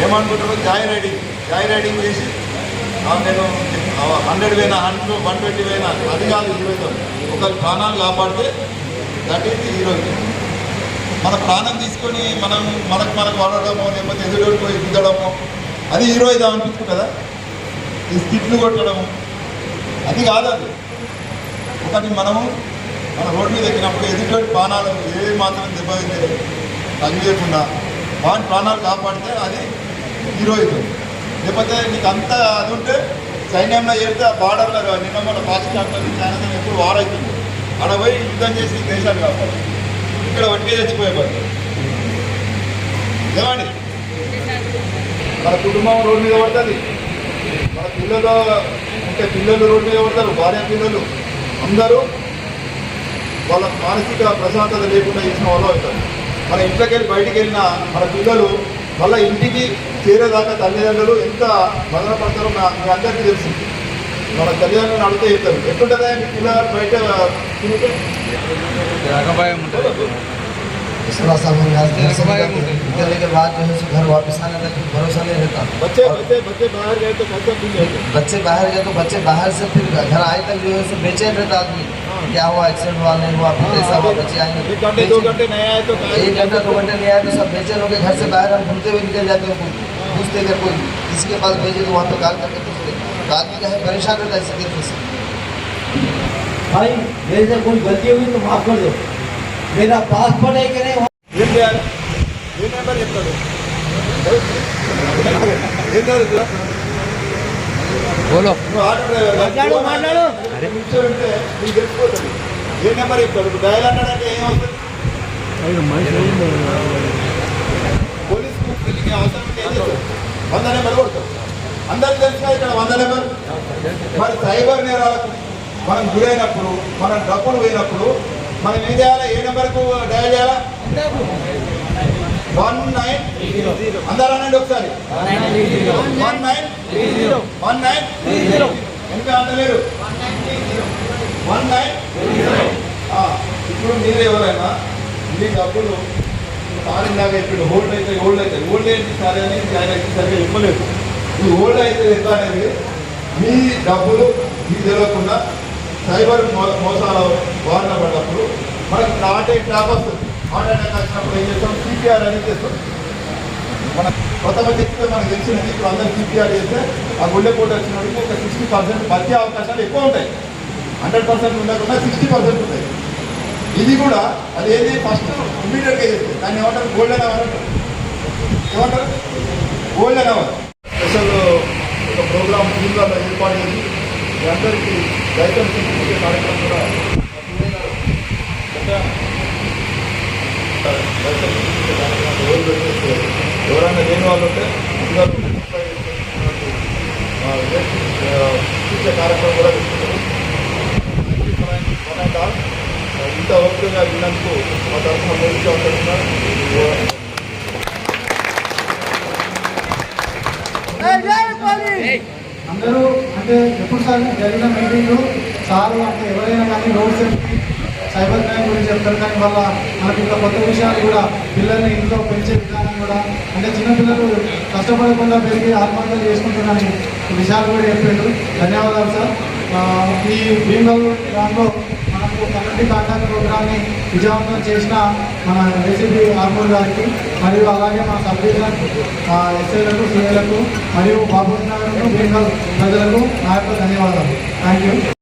ఏమనుకుంటారు Joy riding Joy riding చేసి నేను హండ్రెడ్ పోయినా హండ్రెడ్ వన్ ట్వంటీ పోయినా అది కాదు హీరోయిజం ఒకరి ప్రాణాలు కాపాడితే దట్ ఈస్ హీరోయిజం మన ప్రాణం తీసుకొని మనం మనకు మనకు వాడడము లేకపోతే ఎదురు పోయి గుద్దడము అది హీరోయిజం అనిపించుకుంటుందా ఈ స్కిట్లు కొట్టడము అది కాదు అది. ఒకటి మనము మన రోడ్డు మీద ఎక్కినప్పుడు ఎదుటి ప్రాణాలు ఏ మాత్రం దెబ్బ తగ్గి చేయకుండా వాటి ప్రాణాలు కాపాడితే అది హీరోయిజం లేకపోతే నీకు అంత అది ఉంటే సైన్యంలో చేస్తే ఆ బార్డర్లో నిన్న మన పాకిస్తాన్లో చైనా ఎప్పుడు వార్ అవుతుంది. ఆడ పోయి యుద్ధం చేసి దేశాలు కాపాడు. ఇక్కడ వడ్డీ చచ్చిపోయే ఏమండి? మన కుటుంబం రోడ్డు మీద పడుతుంది. మన పిల్లలు అంటే పిల్లలు రోడ్డు మీద పడతారు భార్య పిల్లలు. అందరూ వాళ్ళ మానసిక ప్రశాంతత లేకుండా చేసిన వాళ్ళు అవుతారు. మన ఇంట్లోకి వెళ్ళి బయటికి వెళ్ళిన మన పిల్లలు మళ్ళీ ఇంటికి చేరేదాకా తల్లిదండ్రులు ఎంత మదన పడతారో మా మీ అందరికీ తెలుసు. మన తల్లిదండ్రులు అడిగితే చెప్తారు. ఎట్లుంటుందా? మీ పిల్లగారు బయట తిరుగుతారు थोड़ा सा सोलह साल हो गया तो निकलने के बाद जो है घर वापस आने तक भरोसा नहीं रहता। बच्चे बच्चे बच्चे बाहर गए तो बच्चे बाहर गए तो बच्चे बाहर से फिर घर आए तक जो है बेचैन रहता आदमी। हाँ। क्या हुआ एक्सीडेंट हुआ नहीं हुआ फिर ऐसा हुआ बच्चे आएँगे। एक घंटे दो घंटे नहीं आए तो घंटा दो घंटे नहीं आए तो सब बेचैन हो गए घर से बाहर हम घूमते हुए निकल जाते हैं पूछते अगर कोई किसी के पास भेजे तो वहाँ पर कॉल करके पूछते तो आदमी है परेशान रहता है इसी तरीके से। भाई मेरे से कोई गलती हुई तो माफ़ कर दो। మీరు ఆ పాస్పోర్ట్ అయితేనే ఏం చేయాలి? ఏం నెంబర్ చెప్తాడు. ఏం చదువుతుందా బోలో. మాట్లాడు మాట్లాడు. కూర్చోంటే నీకు తెలిసిపోతుంది. ఏ నెంబర్ చెప్తాడు? ఇప్పుడు డయల్ అన్నాడంటే ఏమవుతుంది పోలీస్ అవసరం వంద నెంబర్ కొడతాడు అందరికి తెలిసిన ఇక్కడ వంద నెంబర్ మరి సైబర్ నేరాలకు మనం గురైనప్పుడు మనం డబ్బులు పోయినప్పుడు మనం ఏం చేయాలి? ఏ నెంబర్కు డయల్ చేయాలా? వన్ నైన్ అందరూ అనండి ఒకసారి. వన్ నైన్ వన్ నైన్ ఇంకా అందలేరు వన్ నైన్ ఇప్పుడు మీరు ఎవరైనా మీ డబ్బులు సారిందాక ఇప్పుడు హోల్డ్ అయితే హోల్డ్ అయితే. హోల్డ్ ఏంటి? సరే అని అయితే సరిగా ఇవ్వలేదు ఈ హోల్డ్ అయితే ఎంత అనేది మీ డబ్బులు మీ తెలియకుండా సైబర్ మో- మోసాల వారిన పడ్డప్పుడు మనకి హార్ట్ అటాక్ వస్తుంది హార్ట్ అటాక్ వచ్చినప్పుడు ఏం చేస్తాం? సిపిఆర్ అనేది చేస్తాం. మన కొంతమంది చెప్తే మనకు తెలిసినది. ఇప్పుడు అందరూ సిపిఆర్ చేస్తే ఆ గుండెపోటు వచ్చినప్పుడు ఒక సిక్స్టీ పర్సెంట్ బతికే అవకాశాలు ఎక్కువ ఉంటాయి. హండ్రెడ్ పర్సెంట్ ఉండకుండా సిక్స్టీ పర్సెంట్ ఉంటాయి. ఇది కూడా అది ఏది? ఫస్ట్ ఇమీడియట్గా చేస్తుంది. దాన్ని ఏమంటారు? గోల్డెన్ అవర్ అంటారు. ఏమంటారు? గోల్డెన్ అవర్ స్పెషల్ ఒక ప్రోగ్రామ్ టీంలలో ఏర్పాటు చేసి అందరికీ రైతులు కార్యక్రమం కూడా ఎవరైనా లేని వాళ్ళు ఉంటే ముందుగా ఆ, కార్యక్రమం కూడా తీసుకుంటారు ఇంత ఓపికగా విన్నందుకు మా తరఫున పోలీసు తరఫున అందరూ అంటే ఎప్పుడు సార్ జరిగిన మీటింగ్లు సార్ అంటే ఎవరైనా కానీ రోడ్ సేఫ్టీ సైబర్ క్రైమ్ గురించి చెప్తారు కానీ వల్ల మనకి ఇంకా కొత్త విషయాలు కూడా పిల్లల్ని ఇంట్లో పెంచే విధానం కూడా అంటే చిన్నపిల్లలు కష్టపడకుండా పెరిగి ఆత్మహత్యలు చేసుకుంటున్నారని విషయాలు కూడా చెప్పారు ధన్యవాదాలు సార్. ఈ భీమల్ దాంట్లో మనకు కమ్యూనిటీ కాంటాక్ట్ ప్రోగ్రామ్ని విజయవంతం చేసిన మన ఏసీబీ ఆర్మూర్ గారికి మరియు అలాగే మన సబ్ డివిజన్ ఎస్ఐలకు సీఏలకు మరియు బాబు నగర్ భీమల్ ప్రజలకు నా యొక్క ధన్యవాదాలు. Thank you